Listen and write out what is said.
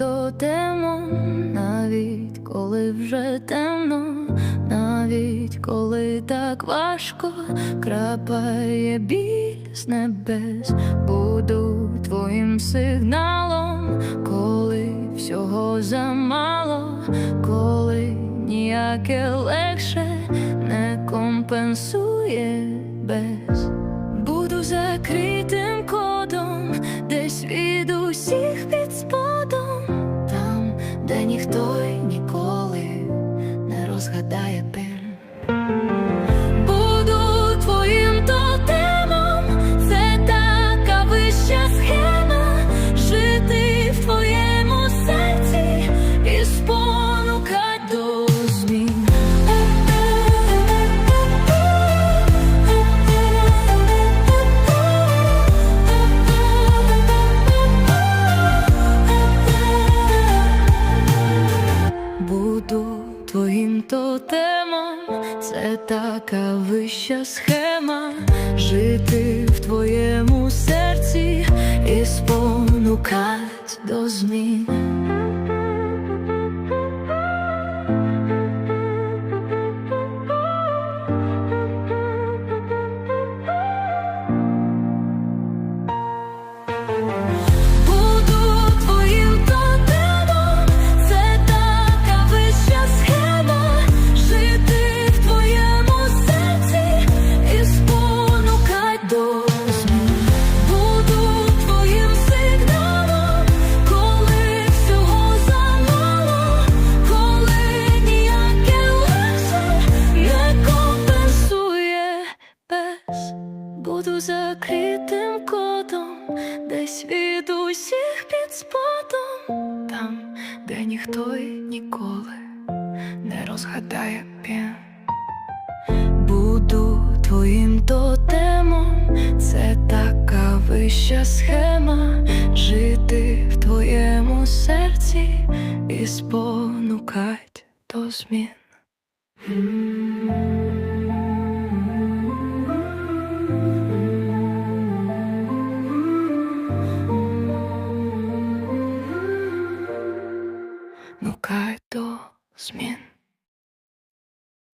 тотемом, навіть коли вже темно, навіть коли так важко, крапає біль з небес, буду твоїм сигналом, коли всього замало, коли ніяке легше не компенсує без. Буду закритим кодом, десь від усіх під не розгадає тотемом, це така вища схема, жити в твоєму серці закритим кодом, десь від усіх під сподом, там, де ніхто й ніколи не розгадає пін. Буду твоїм тотемом, це така вища схема, жити в твоєму серці і спонукать до змін. Блукаю до смен.